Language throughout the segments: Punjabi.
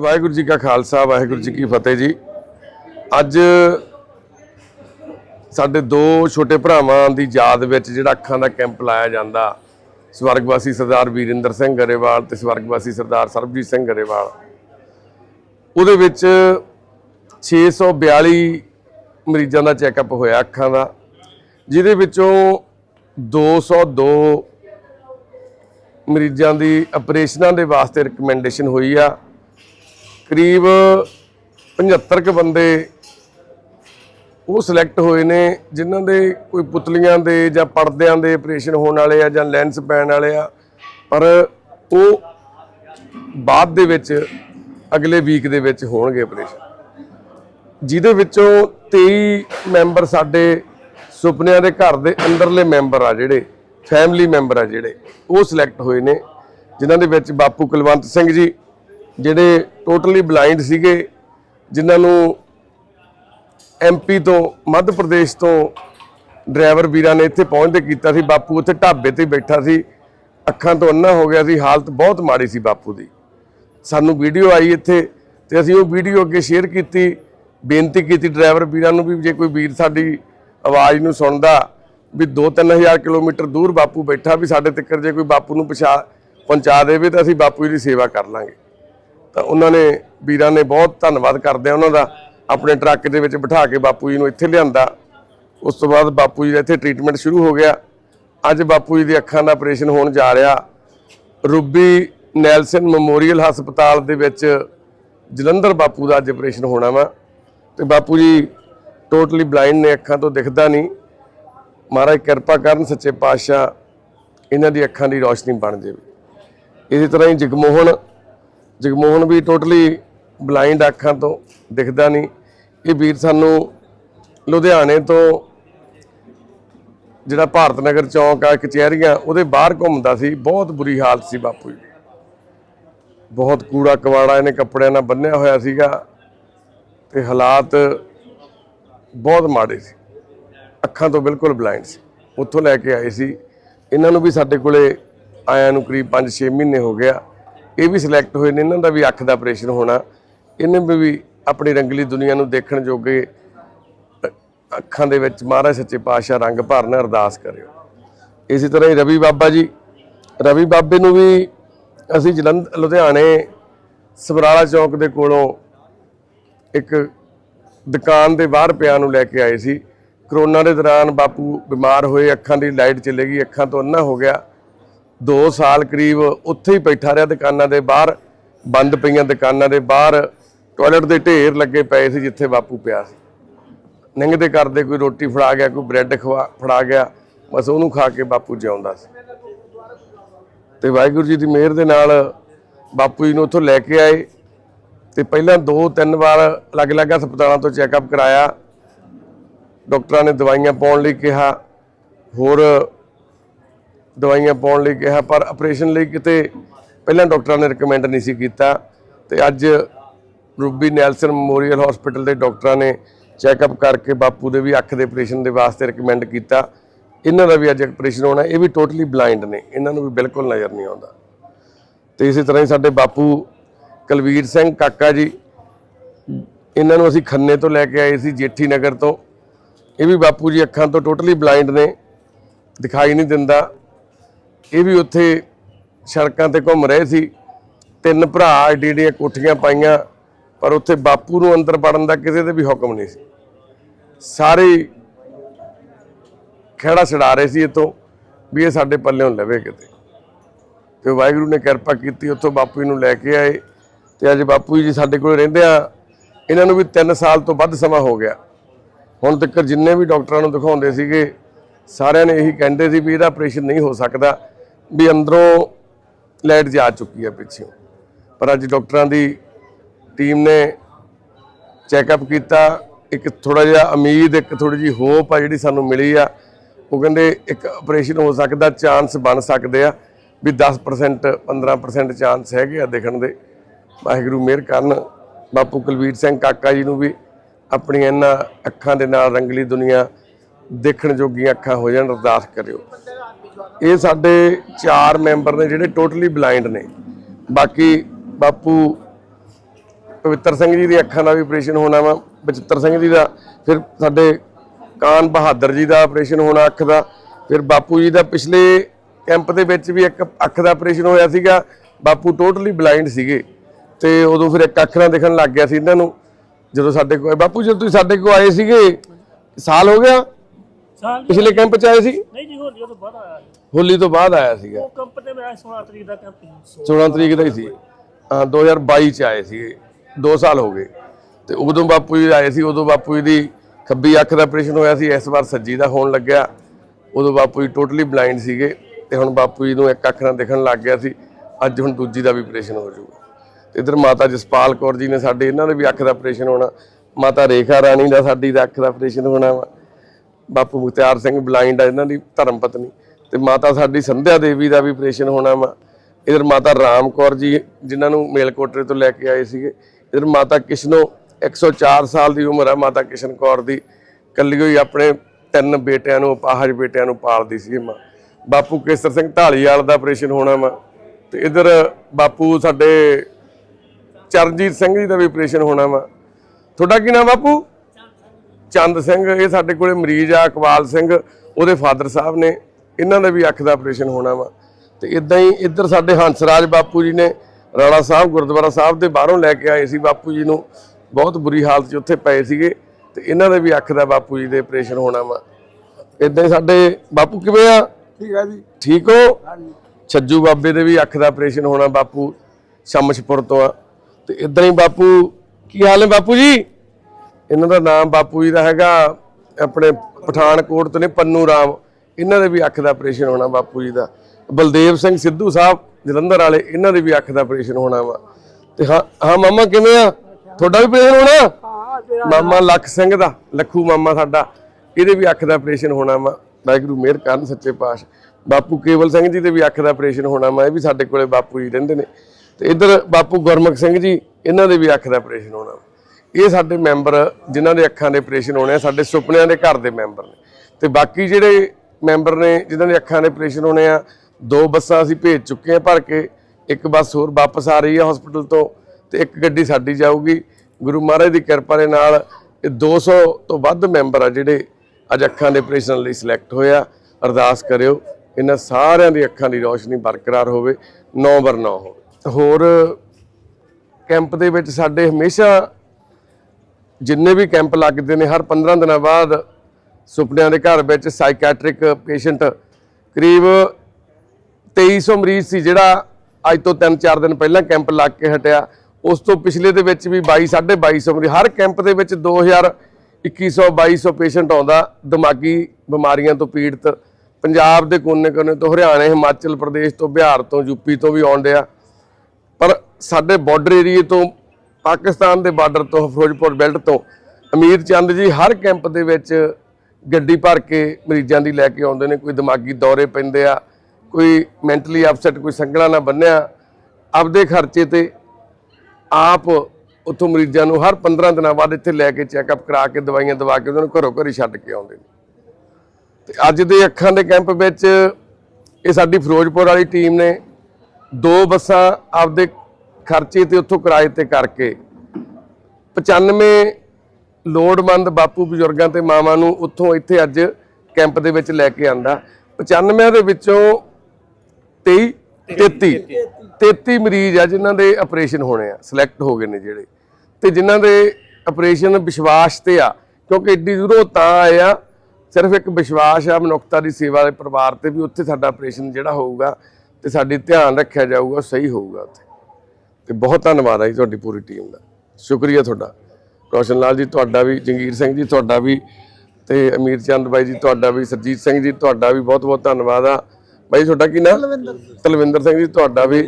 ਵਾਹਿਗੁਰੂ ਜੀ ਕਾ ਖਾਲਸਾ, ਵਾਹਿਗੁਰੂ ਜੀ ਕੀ ਫਤਿਹ ਜੀ। ਅੱਜ ਸਾਡੇ ਦੋ ਛੋਟੇ ਭਰਾਵਾਂ ਦੀ ਯਾਦ ਵਿੱਚ ਜਿਹੜਾ ਅੱਖਾਂ ਦਾ ਕੈਂਪ ਲਾਇਆ ਜਾਂਦਾ, ਸਵਰਗਵਾਸੀ ਸਰਦਾਰ ਵੀਰਿੰਦਰ ਸਿੰਘ ਗਰੇਵਾਲ ਤੇ ਸਵਰਗਵਾਸੀ ਸਰਦਾਰ ਸਰਬਜੀਤ ਸਿੰਘ ਗਰੇਵਾਲ। ਉਹਦੇ ਵਿੱਚ 642 ਮਰੀਜ਼ਾਂ ਦਾ ਚੈੱਕਅਪ ਹੋਇਆ ਅੱਖਾਂ ਦਾ, ਜਿਹਦੇ ਵਿੱਚੋਂ 202 ਮਰੀਜ਼ਾਂ ਦੀ ਆਪਰੇਸ਼ਨਾਂ ਦੇ ਵਾਸਤੇ ਰეკਮੈਂਡੇਸ਼ਨ ਹੋਈ ਆ। ਕਰੀਬ 75 ਕੁ ਬੰਦੇ ਉਹ ਸਿਲੈਕਟ ਹੋਏ ਨੇ, ਜਿਨ੍ਹਾਂ ਦੇ ਕੋਈ ਪੁਤਲੀਆਂ ਦੇ ਜਾਂ ਪਰਦਿਆਂ ਦੇ ਆਪਰੇਸ਼ਨ ਹੋਣ ਵਾਲੇ ਆ ਜਾਂ ਲੈਂਸ ਪੈਣ ਵਾਲੇ ਆ। ਪਰ ਉਹ ਬਾਅਦ ਦੇ ਵਿੱਚ, ਅਗਲੇ ਵੀਕ ਦੇ ਵਿੱਚ ਹੋਣਗੇ ਆਪਰੇਸ਼ਨ ਜਿਹਦੇ ਵਿੱਚੋਂ 23 ਮੈਂਬਰ ਸਾਡੇ ਸੁਪਨਿਆਂ ਦੇ ਘਰ ਦੇ ਅੰਦਰਲੇ ਮੈਂਬਰ ਆ ਜਿਹੜੇ ਫੈਮਿਲੀ ਮੈਂਬਰ ਆ ਜਿਹੜੇ, ਉਹ ਸਿਲੈਕਟ ਹੋਏ ਨੇ। ਜਿਨ੍ਹਾਂ ਦੇ ਵਿੱਚ ਬਾਪੂ ਕੁਲਵੰਤ ਸਿੰਘ ਜੀ ਜਿਹੜੇ ਟੋਟਲੀ ਬਲਾਈਂਡ ਸੀਗੇ, ਜਿਨ੍ਹਾਂ ਨੂੰ ਐਮਪੀ ਤੋਂ ਮੱਧ ਪ੍ਰਦੇਸ਼ ਤੋਂ ਡਰਾਈਵਰ ਵੀਰਾਂ ਨੇ ਇੱਥੇ ਪਹੁੰਚਦੇ ਕੀਤਾ ਸੀ, ਬਾਪੂ ਉੱਥੇ ਢਾਬੇ ਤੇ ਬੈਠਾ ਸੀ, ਅੱਖਾਂ ਤੋਂ ਅੰਨਾ ਹੋ ਗਿਆ ਸੀ, ਹਾਲਤ ਬਹੁਤ ਮਾੜੀ ਸੀ ਬਾਪੂ ਦੀ। ਸਾਨੂੰ ਵੀਡੀਓ ਆਈ ਇੱਥੇ ਤੇ ਅਸੀਂ ਉਹ ਵੀਡੀਓ ਅੱਗੇ ਸ਼ੇਅਰ ਕੀਤੀ, ਬੇਨਤੀ ਕੀਤੀ ਡਰਾਈਵਰ ਵੀਰਾਂ ਨੂੰ ਵੀ ਜੇ ਕੋਈ ਵੀਰ ਸਾਡੀ ਆਵਾਜ਼ ਨੂੰ ਸੁਣਦਾ ਵੀ 2-3000 ਕਿਲੋਮੀਟਰ ਦੂਰ ਬਾਪੂ ਬੈਠਾ ਵੀ ਸਾਡੇ ਤੱਕ ਜੇ ਕੋਈ ਬਾਪੂ ਨੂੰ ਪਛਾ ਪਹੁੰਚਾ ਦੇਵੇ ਤਾਂ ਅਸੀਂ ਬਾਪੂ ਜੀ ਦੀ ਸੇਵਾ ਕਰ ਲਾਂਗੇ। ਤਾਂ ਉਹਨਾਂ ਨੇ, ਵੀਰਾਂ ਨੇ ਬਹੁਤ ਧੰਨਵਾਦ ਕਰਦੇ ਆ ਉਹਨਾਂ ਦਾ, ਆਪਣੇ ਟਰੱਕ ਦੇ ਵਿੱਚ ਬਿਠਾ ਕੇ ਬਾਪੂ ਜੀ ਨੂੰ ਇੱਥੇ ਲਿਆਂਦਾ। ਉਸ ਤੋਂ ਬਾਅਦ ਬਾਪੂ ਜੀ ਦਾ ਇੱਥੇ ਟ੍ਰੀਟਮੈਂਟ ਸ਼ੁਰੂ ਹੋ ਗਿਆ। ਅੱਜ ਬਾਪੂ ਜੀ ਦੀ ਅੱਖਾਂ ਦਾ ਆਪਰੇਸ਼ਨ ਹੋਣ ਜਾ ਰਿਹਾ। ਰੂਬੀ ਨੈਲਸਨ ਮੈਮੋਰੀਅਲ ਹਸਪਤਾਲ ਦੇ ਵਿੱਚ ਜਲੰਧਰ ਬਾਪੂ ਦਾ ਅੱਜ ਆਪਰੇਸ਼ਨ ਹੋਣਾ ਵਾ। ਤੇ ਬਾਪੂ ਜੀ ਟੋਟਲੀ ਬਲਾਈਂਡ ਨੇ, ਅੱਖਾਂ ਤੋਂ ਦਿਖਦਾ ਨਹੀਂ। ਮਹਾਰਾਜ ਕਿਰਪਾ ਕਰਨ ਸੱਚੇ ਪਾਤਸ਼ਾਹ, ਇਹਨਾਂ ਦੀ ਅੱਖਾਂ ਦੀ ਰੋਸ਼ਨੀ ਬਣ ਜਾਵੇ। ਇਸੇ ਤਰ੍ਹਾਂ ਹੀ ਜਗਮੋਹਨ ਜਗਮੋਹਨ ਵੀ ਟੋਟਲੀ ਬਲਾਈਂਡ ਅੱਖਾਂ ਤੋਂ ਦਿਖਦਾ ਨਹੀਂ। ਇਹ ਵੀਰ ਸਾਨੂੰ ਲੁਧਿਆਣੇ ਤੋਂ ਜਿਹੜਾ ਭਾਰਤ ਨਗਰ ਚੌਂਕ ਆ, ਕਚਹਿਰੀਆਂ, ਉਹਦੇ ਬਾਹਰ ਘੁੰਮਦਾ ਸੀ। ਬਹੁਤ ਬੁਰੀ ਹਾਲਤ ਸੀ ਬਾਪੂ ਜੀ। ਬਹੁਤ ਕੂੜਾ ਕਵਾੜਾ ਇਹਨੇ ਕੱਪੜਿਆਂ ਨਾਲ ਬੰਨਿਆ ਹੋਇਆ ਸੀਗਾ ਤੇ ਹਾਲਾਤ ਬਹੁਤ ਮਾੜੇ ਸੀ। ਅੱਖਾਂ ਤੋਂ ਬਿਲਕੁਲ ਬਲਾਈਂਡ ਸੀ। ਉੱਥੋਂ ਲੈ ਕੇ ਆਏ ਸੀ। ਇਹਨਾਂ ਨੂੰ ਵੀ ਸਾਡੇ ਕੋਲੇ ਆਇਆਂ ਨੂੰ ਕਰੀਬ 5-6 ਮਹੀਨੇ ਹੋ ਗਿਆ। ਇਹ ਵੀ ਸਿਲੈਕਟ ਹੋਏ ਨੇ, ਇਹਨਾਂ ਦਾ ਵੀ ਅੱਖ ਦਾ ਆਪਰੇਸ਼ਨ ਹੋਣਾ। ਇਹਨੇ ਵੀ ਆਪਣੀ ਰੰਗਲੀ ਦੁਨੀਆ ਨੂੰ ਦੇਖਣ ਜੋਗੇ ਅੱਖਾਂ ਦੇ ਵਿੱਚ ਮਹਾਰਾਜ ਸੱਚੇ ਪਾਤਸ਼ਾਹ ਰੰਗ ਭਰਨ ਅਰਦਾਸ ਕਰਿਓ। ਇਸੇ ਤਰ੍ਹਾਂ ਹੀ ਰਵੀ ਬਾਬਾ ਜੀ। ਰਵੀ ਬਾਬੇ ਨੂੰ ਵੀ ਅਸੀਂ ਜਲੰਧਰ, ਲੁਧਿਆਣੇ, ਸਮਰਾਲਾ ਚੌਕ ਦੇ ਕੋਲੋਂ ਇੱਕ ਦੁਕਾਨ ਦੇ ਬਾਹਰ ਪਿਆ ਨੂੰ ਲੈ ਕੇ ਆਏ ਸੀ। ਕਰੋਨਾ ਦੇ ਦੌਰਾਨ ਬਾਪੂ ਬਿਮਾਰ ਹੋਏ, ਅੱਖਾਂ ਦੀ ਲਾਈਟ ਚਲੇ ਗਈ, ਅੱਖਾਂ ਤੋਂ ਅੰਨਾ ਹੋ ਗਿਆ। 2 ਸਾਲ ਕਰੀਬ ਉੱਥੇ ਹੀ ਬੈਠਾ ਰਿਹਾ ਦੁਕਾਨਾਂ ਦੇ ਬਾਹਰ, ਬੰਦ ਪਈਆਂ ਦੁਕਾਨਾਂ ਦੇ ਬਾਹਰ ਟਾਇਲਟ ਦੇ ਢੇਰ ਲੱਗੇ ਪਏ ਸੀ ਜਿੱਥੇ ਬਾਪੂ ਪਿਆ ਸੀ। ਨਿੰਗਦੇ ਕਰਦੇ ਕੋਈ ਰੋਟੀ ਫੜਾ ਗਿਆ, ਕੋਈ ਬ੍ਰੈਡ ਖਵਾ, ਫੜਾ ਗਿਆ, ਬਸ ਉਹਨੂੰ ਖਾ ਕੇ ਬਾਪੂ ਜਿਉਂਦਾ ਸੀ। ਤੇ ਵਾਹਿਗੁਰੂ ਜੀ ਦੀ ਮਿਹਰ ਦੇ ਨਾਲ ਬਾਪੂ ਜੀ ਨੂੰ ਉੱਥੋਂ ਲੈ ਕੇ ਆਏ ਤੇ ਪਹਿਲਾਂ ਦੋ ਤਿੰਨ ਵਾਰ ਅਲੱਗ-ਅਲੱਗ ਹਸਪਤਾਲਾਂ ਤੋਂ ਚੈੱਕਅਪ ਕਰਾਇਆ। ਡਾਕਟਰਾਂ ਨੇ ਦਵਾਈਆਂ ਪਾਉਣ ਲਈ ਕਿਹਾ, ਹੋਰ ਦਵਾਈਆਂ ਪਾਉਣ ਲਈ ਕਿਹਾ, ਪਰ ਆਪਰੇਸ਼ਨ ਲਈ ਕਿਤੇ ਪਹਿਲਾਂ ਡਾਕਟਰਾਂ ਨੇ ਰეკਮੈਂਡ ਨਹੀਂ ਸੀ ਕੀਤਾ। ਤੇ ਅੱਜ ਰੂਬੀ ਨੈਲਸਨ ਮੈਮੋਰੀਅਲ ਹਸਪੀਟਲ ਦੇ ਡਾਕਟਰਾਂ ਨੇ ਚੈੱਕਅਪ ਕਰਕੇ ਬਾਪੂ ਦੇ ਵੀ ਅੱਖ ਦੇ ਆਪਰੇਸ਼ਨ ਦੇ ਵਾਸਤੇ ਰეკਮੈਂਡ ਕੀਤਾ। ਇਹਨਾਂ ਦਾ ਵੀ ਅੱਜ ਆਪਰੇਸ਼ਨ ਹੋਣਾ, ਇਹ ਵੀ ਟੋਟਲੀ ਬਲਾਈਂਡ ਨੇ। ਇਹਨਾਂ ਨੂੰ ਵੀ ਬਿਲਕੁਲ ਨਜ਼ਰ ਨਹੀਂ ਆਉਂਦਾ। ਤੇ ਇਸੇ ਤਰ੍ਹਾਂ ਹੀ ਸਾਡੇ ਬਾਪੂ ਕਲਵੀਰ ਸਿੰਘ ਕਾਕਾ ਜੀ, ਇਹਨਾਂ ਨੂੰ ਅਸੀਂ ਖੰਨੇ ਤੋਂ ਲੈ ਕੇ ਆਏ ਸੀ, ਜੇਠੀ ਨਗਰ ਤੋਂ। ਇਹ ਵੀ ਬਾਪੂ ਜੀ ਅੱਖਾਂ ਤੋਂ ਟੋਟਲੀ ਬਲਾਈਂਡ ਨੇ। ਦਿਖਾਈ ਨਹੀਂ ਦਿੰਦਾ। ਇਹ ਵੀ ਉੱਥੇ ਸੜਕਾਂ ਤੇ ਘੁੰਮ ਰਹੇ ਸੀ। ਤਿੰਨ ਭਰਾ ਏਡੀ ਏਡੀਆਂ ਕੋਠੀਆਂ ਪਾਈਆਂ, ਪਰ ਉੱਥੇ ਬਾਪੂ ਨੂੰ ਅੰਦਰ ਵੜਨ ਦਾ ਕਿਸੇ ਦੇ ਵੀ ਹੁਕਮ ਨਹੀਂ ਸੀ। ਸਾਰੇ ਹੀ ਖੇੜਾ ਛਡਾ ਰਹੇ ਸੀ ਇਤੋਂ ਵੀ ਇਹ ਸਾਡੇ ਪੱਲਿਓਂ ਲਵੇ ਕਿਤੇ। ਤੇ ਵਾਹਿਗੁਰੂ ਨੇ ਕਿਰਪਾ ਕੀਤੀ, ਉੱਥੋਂ ਬਾਪੂ ਜੀ ਨੂੰ ਲੈ ਕੇ ਆਏ ਤੇ ਅੱਜ ਬਾਪੂ ਜੀ ਸਾਡੇ ਕੋਲ ਰਹਿੰਦੇ ਆ। ਇਹਨਾਂ ਨੂੰ ਵੀ 3 ਸਾਲ ਤੋਂ ਵੱਧ ਸਮਾਂ ਹੋ ਗਿਆ। ਹੁਣ ਤੱਕ ਜਿੰਨੇ ਵੀ ਡਾਕਟਰਾਂ ਨੂੰ ਦਿਖਾਉਂਦੇ ਸੀਗੇ, ਸਾਰਿਆਂ ਨੇ ਇਹੀ ਕਹਿੰਦੇ ਸੀ ਵੀ ਇਹਦਾ ਆਪਰੇਸ਼ਨ ਨਹੀਂ ਹੋ ਸਕਦਾ। ਵੀ ਅੰਦਰੋਂ ਲਾਈਟ ਜਾ ਚੁੱਕੀ ਹੈ ਪਿੱਛੇ। ਪਰ ਅੱਜ ਡਾਕਟਰਾਂ ਦੀ ਟੀਮ ਨੇ ਚੈੱਕਅਪ ਕੀਤਾ, ਇੱਕ ਥੋੜਾ ਜਿਹਾ ਉਮੀਦ, ਇੱਕ ਥੋੜੀ ਜਿਹੀ ਹੋਪ ਆ ਜਿਹੜੀ ਸਾਨੂੰ ਮਿਲੀ ਆ। ਉਹ ਕਹਿੰਦੇ ਇੱਕ ਆਪਰੇਸ਼ਨ ਹੋ ਸਕਦਾ ਚਾਂਸ ਬਣ ਸਕਦੇ ਆ ਵੀ 10% 15% ਚਾਂਸ ਹੈਗੇ ਆ ਦੇਖਣ ਦੇ। ਵਾਹਿਗੁਰੂ ਮਿਹਰ ਕਰਨ। ਬਾਪੂ ਕੁਲਵੀਰ ਸਿੰਘ ਕਾਕਾ ਜੀ ਨੂੰ ਵੀ ਆਪਣੀਆਂ ਇਹਨਾਂ ਅੱਖਾਂ ਦੇ ਨਾਲ ਰੰਗਲੀ ਦੁਨੀਆ ਦੇਖਣ ਜੋਗੀਆਂ ਅੱਖਾਂ ਹੋ ਜਾਣ, ਅਰਦਾਸ ਕਰਿਓ। ਇਹ ਸਾਡੇ ਚਾਰ ਮੈਂਬਰ ਨੇ ਜਿਹੜੇ ਟੋਟਲੀ ਬਲਾਈਂਡ ਨੇ। ਬਾਕੀ ਬਾਪੂ ਪਵਿੱਤਰ ਸਿੰਘ ਜੀ ਦੀ ਅੱਖਾਂ ਦਾ ਵੀ ਆਪਰੇਸ਼ਨ ਹੋਣਾ ਵਾ ਬਚਿੱਤਰ ਸਿੰਘ ਜੀ ਦਾ, ਫਿਰ ਸਾਡੇ ਕਾਨ ਬਹਾਦਰ ਜੀ ਦਾ ਆਪਰੇਸ਼ਨ ਹੋਣਾ ਅੱਖ ਦਾ, ਫਿਰ ਬਾਪੂ ਜੀ ਦਾ ਪਿਛਲੇ ਕੈਂਪ ਦੇ ਵਿੱਚ ਵੀ ਇੱਕ ਅੱਖ ਦਾ ਆਪਰੇਸ਼ਨ ਹੋਇਆ ਸੀਗਾ, ਬਾਪੂ ਟੋਟਲੀ ਬਲਾਈਂਡ ਸੀਗੇ। ਤੇ ਉਦੋਂ ਫਿਰ ਇੱਕ ਅੱਖ ਨਾਲ ਦਿਖਣ ਲੱਗ ਗਿਆ ਸੀ ਇਹਨਾਂ ਨੂੰ, ਜਦੋਂ ਸਾਡੇ ਕੋਲ ਬਾਪੂ ਜਦੋਂ ਤੁਸੀਂ ਸਾਡੇ ਕੋਲ ਆਏ ਸੀਗੇ, ਸਾਲ ਹੋ ਗਿਆ ਸਾਲ ਪਿਛਲੇ ਕੈਂਪ 'ਚ ਆਏ ਸੀ? ਨਹੀਂ ਜੀ ਹੋਲੀ ਉਹ ਤੋਂ ਬਾਅਦ ਆਇਆ ਸੀ। ਹੋਲੀ ਤੋਂ ਬਾਅਦ ਆਇਆ ਸੀਗਾ। ਉਹ ਕੰਪ ਤੇ ਮੈਂ 16 ਤਰੀਕ ਦਾ ਕੰਪ 16 ਤਰੀਕ ਦਾ ਹੀ ਸੀ। ਹਾਂ 2022 ਚ ਆਏ ਸੀਗੇ। 2 ਸਾਲ ਹੋ ਗਏ। ਤੇ ਉਦੋਂ ਬਾਪੂ ਜੀ ਆਏ ਸੀ ਉਦੋਂ ਬਾਪੂ ਜੀ ਦੀ ਖੱਬੀ ਅੱਖ ਦਾ ਆਪਰੇਸ਼ਨ ਹੋਇਆ ਸੀ। ਇਸ ਵਾਰ ਸੱਜੀ ਦਾ ਹੋਣ ਲੱਗਿਆ। ਉਦੋਂ ਬਾਪੂ ਜੀ ਟੋਟਲੀ ਬਲਾਈਂਡ ਸੀਗੇ ਤੇ ਹੁਣ ਬਾਪੂ ਜੀ ਨੂੰ ਇੱਕ ਅੱਖ ਨਾਲ ਦਿਖਣ ਲੱਗ ਗਿਆ ਸੀ। ਅੱਜ ਹੁਣ ਦੂਜੀ ਦਾ ਵੀ ਆਪਰੇਸ਼ਨ ਹੋ ਜਾਊਗਾ। ਤੇ ਇਧਰ ਮਾਤਾ ਜਸਪਾਲ ਕੌਰ ਜੀ ਨੇ ਸਾਡੇ ਇਹਨਾਂ ਦੇ ਵੀ ਅੱਖ ਦਾ ਆਪਰੇਸ਼ਨ ਹੋਣਾ। ਮਾਤਾ ਰੇਖਾ ਰਾਣੀ ਦਾ ਸਾਡੀ ਦਾ ਅੱਖ ਦਾ ਆਪਰੇਸ਼ਨ ਹੋਣਾ ਵਾ। ਬਾਪੂ ਮੁਖਤਿਆਰ ਸਿੰਘ ਬਲਾਈਂਡ ਆ, ਇਹਨਾਂ ਦੀ ਧਰਮ ਪਤਨੀ। ਤੇ ਮਾਤਾ ਸਾਡੀ ਸੰਧਿਆ ਦੇਵੀ ਦਾ ਵੀ ਆਪਰੇਸ਼ਨ ਹੋਣਾ ਵਾ। ਇਧਰ ਮਾਤਾ ਰਾਮ ਕੌਰ ਜੀ, ਜਿਨ੍ਹਾਂ ਨੂੰ ਮੇਲਕੋਟਰੇ ਤੋਂ ਲੈ ਕੇ ਆਏ ਸੀਗੇ। ਇਧਰ ਮਾਤਾ ਕਿਸ਼ਨੋ 104 ਸਾਲ ਦੀ ਉਮਰ ਆ ਮਾਤਾ ਕਿਸ਼ਨ ਕੌਰ ਦੀ। ਕੱਲੀ ਹੋਈ ਆਪਣੇ ਤਿੰਨ ਬੇਟਿਆਂ ਨੂੰ, ਅਪਾਹਜ ਬੇਟਿਆਂ ਨੂੰ ਪਾਲਦੀ ਸੀ ਮਾਂ। ਬਾਪੂ ਕੇਸਰ ਸਿੰਘ ਢਾਲੀਵਾਲ ਦਾ ਆਪਰੇਸ਼ਨ ਹੋਣਾ ਵਾ। ਤੇ ਇਧਰ ਬਾਪੂ ਸਾਡੇ ਚਰਨਜੀਤ ਸਿੰਘ ਜੀ ਦਾ ਵੀ ਆਪਰੇਸ਼ਨ ਹੋਣਾ ਵਾ। ਤੁਹਾਡਾ ਕੀ ਨਾਮ ਬਾਪੂ? ਚੰਦ ਸਿੰਘ ਇਹ ਸਾਡੇ ਕੋਲੇ ਮਰੀਜ਼ ਆ ਇਕਬਾਲ ਸਿੰਘ ਉਹਦੇ ਫਾਦਰ ਸਾਹਿਬ ਨੇ ਇਹਨਾਂ ਦਾ ਵੀ ਅੱਖ ਦਾ ਆਪਰੇਸ਼ਨ ਹੋਣਾ ਵਾ। ਤੇ ਇਦਾਂ ਹੀ ਇੱਧਰ ਸਾਡੇ ਹੰਸਰਾਜ ਬਾਪੂ ਜੀ ਨੇ ਰਾਣਾ ਸਾਹਿਬ ਗੁਰਦੁਆਰਾ ਸਾਹਿਬ ਦੇ ਬਾਹਰੋਂ ਲੈ ਕੇ ਆਏ ਸੀ ਬਾਪੂ ਜੀ ਨੂੰ। ਬਹੁਤ ਬੁਰੀ ਹਾਲਤ 'ਚ ਉੱਥੇ ਪਏ ਸੀਗੇ ਤੇ ਇਹਨਾਂ ਦੇ ਵੀ ਅੱਖ ਦਾ ਬਾਪੂ ਜੀ ਦੇ ਆਪਰੇਸ਼ਨ ਹੋਣਾ ਵਾ। ਇਦਾਂ ਹੀ ਸਾਡੇ ਬਾਪੂ ਕਿਵੇਂ ਆ? ਠੀਕ ਹੈ ਜੀ। ਠੀਕ ਹੋ? ਛੱਜੂ ਬਾਬੇ ਦੇ ਵੀ ਅੱਖ ਦਾ ਆਪਰੇਸ਼ਨ ਹੋਣਾ ਬਾਪੂ ਸ਼ਮਸ਼ਪੁਰ ਤੋਂ ਆ। ਤੇ ਇਦਾਂ ਹੀ ਬਾਪੂ ਕੀ ਹਾਲ ਹੈ ਬਾਪੂ ਜੀ? ਇਹਨਾਂ ਦਾ ਨਾਮ ਬਾਪੂ ਜੀ ਦਾ ਹੈਗਾ, ਆਪਣੇ ਪਠਾਨਕੋਟ ਤੋਂ ਨੇ ਪੰਨੂ ਰਾਮ। ਇਹਨਾਂ ਦੇ ਵੀ ਅੱਖ ਦਾ ਆਪਰੇਸ਼ਨ ਹੋਣਾ ਬਾਪੂ ਜੀ ਦਾ। ਬਲਦੇਵ ਸਿੰਘ ਸਿੱਧੂ ਸਾਹਿਬ, ਜਲੰਧਰ ਵਾਲੇ, ਇਹਨਾਂ ਦੇ ਵੀ ਅੱਖ ਦਾ ਆਪਰੇਸ਼ਨ ਹੋਣਾ ਵਾ। ਤੇ ਹਾਂ ਹਾਂ, ਮਾਮਾ ਕਿਵੇਂ ਆ? ਤੁਹਾਡਾ ਵੀ ਆਪਰੇਸ਼ਨ ਹੋਣਾ? ਮਾਮਾ ਲੱਖ ਸਿੰਘ ਦਾ, ਲੱਖੂ ਮਾਮਾ ਸਾਡਾ। ਇਹਦੇ ਵੀ ਅੱਖ ਦਾ ਆਪਰੇਸ਼ਨ ਹੋਣਾ ਵਾ। ਵਾਹਿਗੁਰੂ ਮਿਹਰ ਕਰਨ, ਸੱਚੇ ਪਾਤਸ਼ਾਹ। ਬਾਪੂ ਕੇਵਲ ਸਿੰਘ ਜੀ ਦੇ ਵੀ ਅੱਖ ਦਾ ਆਪਰੇਸ਼ਨ ਹੋਣਾ ਵਾ, ਇਹ ਵੀ ਸਾਡੇ ਕੋਲੇ ਬਾਪੂ ਜੀ ਰਹਿੰਦੇ ਨੇ। ਤੇ ਇੱਧਰ ਬਾਪੂ ਗੁਰਮੁਖ ਸਿੰਘ ਜੀ, ਇਹਨਾਂ ਦੇ ਵੀ ਅੱਖ ਦਾ ਆਪਰੇਸ਼ਨ ਹੋਣਾ ਵਾ। ਇਹ ਸਾਡੇ ਮੈਂਬਰ, ਜਿਨ੍ਹਾਂ ਦੇ ਅੱਖਾਂ ਦੇ ਆਪਰੇਸ਼ਨ ਹੋਣੇ ਆ, ਸਾਡੇ ਸੁਪਨਿਆਂ ਦੇ ਘਰ ਦੇ ਮੈਂਬਰ ਨੇ। ਤੇ ਬਾਕੀ ਜਿਹੜੇ ਮੈਂਬਰ ਨੇ, ਜਿਨ੍ਹਾਂ ਦੇ ਅੱਖਾਂ ਦੇ ਆਪਰੇਸ਼ਨ ਹੋਣੇ ਆ, ਦੋ ਬੱਸਾਂ ਅਸੀਂ ਭੇਜ ਚੁੱਕੇ ਆ ਭਰ ਕੇ। ਇੱਕ ਬੱਸ ਹੋਰ ਵਾਪਸ ਆ ਰਹੀ ਆ ਹਸਪੀਟਲ ਤੋਂ ਤੇ ਇੱਕ ਗੱਡੀ ਸਾਡੀ ਜਾਊਗੀ। ਗੁਰੂ ਮਹਾਰਾਜ ਦੀ ਕਿਰਪਾ ਦੇ ਨਾਲ ਇਹ 200 ਤੋਂ ਵੱਧ ਮੈਂਬਰ ਆ ਜਿਹੜੇ ਅੱਜ ਅੱਖਾਂ ਦੇ ਆਪਰੇਸ਼ਨ ਲਈ ਸਿਲੈਕਟ ਹੋਇਆ ਅਰਦਾਸ ਕਰਿਓ, ਇਹਨਾਂ ਸਾਰਿਆਂ ਦੀ ਅੱਖਾਂ ਦੀ ਰੋਸ਼ਨੀ ਬਰਕਰਾਰ ਹੋਵੇ 9 ਬਰ 9 ਹੋਵੇ। ਹੋਰ, ਕੈਂਪ ਦੇ ਵਿੱਚ ਸਾਡੇ ਹਮੇਸ਼ਾ ਜਿੰਨੇ ਵੀ ਕੈਂਪ ਲੱਗਦੇ ਨੇ, ਹਰ 15 ਦਿਨਾਂ ਬਾਅਦ ਸੁਪਨਿਆਂ ਦੇ ਘਰ ਵਿੱਚ ਸਾਈਕੈਟ੍ਰਿਕ ਪੇਸ਼ੈਂਟ ਕਰੀਬ 2300 ਮਰੀਜ਼ ਸੀ ਜਿਹੜਾ ਅੱਜ ਤੋਂ 3-4 ਦਿਨ ਪਹਿਲਾਂ ਕੈਂਪ ਲੱਗ ਕੇ ਹਟਿਆ। ਉਸ ਤੋਂ ਪਿਛਲੇ ਦੇ ਵਿੱਚ ਵੀ 22 2250 ਮਰੀਜ਼, ਹਰ ਕੈਂਪ ਦੇ ਵਿੱਚ 2000 2100 2200 ਪੇਸ਼ੈਂਟ ਆਉਂਦਾ, ਦਿਮਾਗੀ ਬਿਮਾਰੀਆਂ ਤੋਂ ਪੀੜਤ। ਪੰਜਾਬ ਦੇ ਕੋਨੇ-ਕੋਨੇ ਤੋਂ ਹਰਿਆਣਾ, ਹਿਮਾਚਲ ਪ੍ਰਦੇਸ਼ ਤੋਂ ਬਿਹਾਰ ਤੋਂ ਯੂਪੀ ਤੋਂ ਵੀ ਆਉਂਦੇ ਆ ਪਰ ਸਾਡੇ ਬਾਰਡਰ ਏਰੀਏ ਤੋਂ ਪਾਕਿਸਤਾਨ ਦੇ ਬਾਰਡਰ ਤੋਂ, ਫਿਰੋਜ਼ਪੁਰ ਬੈਲਟ ਤੋਂ ਅਮੀਰ ਚੰਦ ਜੀ ਹਰ ਕੈਂਪ ਦੇ ਵਿੱਚ ਗੱਡੀ ਭਰ ਕੇ ਮਰੀਜ਼ਾਂ ਦੀ ਲੈ ਕੇ ਆਉਂਦੇ ਨੇ। ਕੋਈ ਦਿਮਾਗੀ ਦੌਰੇ ਪੈਂਦੇ ਆ, ਕੋਈ ਮੈਂਟਲੀ ਅਪਸੈਟ ਕੋਈ ਸੰਗਲਾ ਨਾ ਬੰਨਿਆ। ਆਪਦੇ ਖਰਚੇ ਤੇ ਆਪ ਉੱਥੋਂ ਮਰੀਜ਼ਾਂ ਨੂੰ ਹਰ 15 ਦਿਨਾਂ ਬਾਅਦ ਇੱਥੇ ਲੈ ਕੇ ਚੈੱਕਅਪ ਕਰਾ ਕੇ ਦਵਾਈਆਂ ਦਵਾ ਕੇ ਉਹਨਾਂ ਨੂੰ ਘਰੋਂ ਘਰੀ ਛੱਡ ਕੇ ਆਉਂਦੇ ਨੇ। ਤੇ ਅੱਜ ਦੇ ਅੱਖਾਂ ਦੇ ਕੈਂਪ ਵਿੱਚ ਇਹ ਸਾਡੀ ਫਿਰੋਜ਼ਪੁਰ ਵਾਲੀ ਟੀਮ ਨੇ ਦੋ ਬੱਸਾਂ ਆਪਦੇ ਖਰਚੇ ਤੇ ਉੱਥੋਂ ਕਿਰਾਏ ਤੇ ਕਰਕੇ। 95 ਲੋੜਵੰਦ ਬਾਪੂ ਬਜ਼ੁਰਗਾਂ ਤੇ ਮਾਵਾਂ ਨੂੰ ਉੱਥੋਂ ਇੱਥੇ ਅੱਜ ਕੈਂਪ ਦੇ ਵਿੱਚ ਲੈ ਕੇ ਆਂਦਾ। 95 ਦੇ ਵਿੱਚੋਂ 23 33 33 ਮਰੀਜ਼ ਆ ਜਿਨ੍ਹਾਂ ਦੇ ਆਪਰੇਸ਼ਨ ਹੋਣੇ ਆ ਸਿਲੈਕਟ ਹੋ ਗਏ ਨੇ ਜਿਹੜੇ। ਤੇ ਜਿਨ੍ਹਾਂ ਦੇ ਆਪਰੇਸ਼ਨ ਵਿਸ਼ਵਾਸ ਤੇ ਆ, ਕਿਉਂਕਿ ਏਡੀ ਦੂਰੋਂ ਤਾਂ ਆਏ ਆ, ਸਿਰਫ ਇੱਕ ਵਿਸ਼ਵਾਸ ਆ ਮਨੁੱਖਤਾ ਦੀ ਸੇਵਾ ਦੇ ਪਰਿਵਾਰ ਤੇ ਵੀ ਉੱਥੇ ਸਾਡਾ ਆਪਰੇਸ਼ਨ ਜਿਹੜਾ ਹੋਊਗਾ ਤੇ ਸਾਡੀ ਧਿਆਨ ਰੱਖਿਆ ਜਾਊਗਾ, ਸਹੀ ਹੋਊਗਾ ਉੱਥੇ। ਤੇ ਬਹੁਤ ਧੰਨਵਾਦ ਹੈ ਜੀ ਤੁਹਾਡੀ ਪੂਰੀ ਟੀਮ ਦਾ। ਸ਼ੁਕਰੀਆ ਤੁਹਾਡਾ। ਰੋਸ਼ਨ ਲਾਲ ਜੀ ਤੁਹਾਡਾ ਵੀ ਜੰਗੀਰ ਸਿੰਘ ਜੀ ਤੁਹਾਡਾ ਵੀ ਤੇ ਅਮੀਰ ਚੰਦ ਬਾਈ ਜੀ ਤੁਹਾਡਾ ਵੀ ਸਰਜੀਤ ਸਿੰਘ ਜੀ ਤੁਹਾਡਾ ਵੀ ਬਹੁਤ ਬਹੁਤ ਧੰਨਵਾਦ ਆ। ਬਾਈ ਤੁਹਾਡਾ ਕੀ ਨਾਮ ਤਲਵਿੰਦਰ ਸਿੰਘ। ਜੀ ਤੁਹਾਡਾ ਵੀ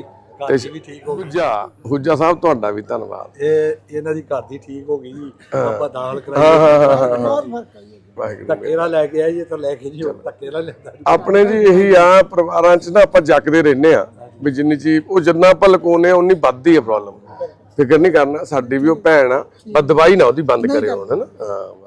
ਤੇ ਵੀ ਠੀਕ ਹੋ ਹੁਜਾ ਹੁਜਾ ਸਾਹਿਬ ਤੁਹਾਡਾ ਵੀ ਧੰਨਵਾਦ। ਇਹ ਇਹਨਾਂ ਦੀ ਘਰ ਦੀ ਠੀਕ ਹੋ ਗਈ ਆਪਾਂ ਦਾਲ ਕਰਾਈ ਹਾਂ ਹਾਂ ਹਾਂ, ਹਾਂ। ਵਾਹਿਗੁਰੂ ਧੱਕੇ ਨਾਲ ਲੈ ਕੇ ਆਏ ਜੀ ਤਾਂ ਲੈ ਕੇ ਲੈਂਦਾ। ਜੀ। ਆਪਣੇ ਜੀ ਇਹੀ ਆ ਪਰਿਵਾਰਾਂ 'ਚ ਨਾ ਆਪਾਂ ਜੱਕਦੇ ਰਹਿੰਦੇ ਆ। ਵੀ ਜਿੰਨੀ ਚੀਜ਼ ਉਹ ਜਿੰਨਾ ਆਪਾਂ ਲਕੋਨੇ ਆ ਉਨੀ ਵੱਧਦੀ ਆ ਪ੍ਰੋਬਲਮ ਫਿਕਰ ਨਹੀਂ ਕਰਨਾ ਸਾਡੀ ਵੀ ਉਹ ਭੈਣ ਆ ਪਰ ਦਵਾਈ ਨਾ ਉਹਦੀ ਬੰਦ ਕਰਿਓ ਹੁਣ ਨਾ ਹਾਂ। ਬਸ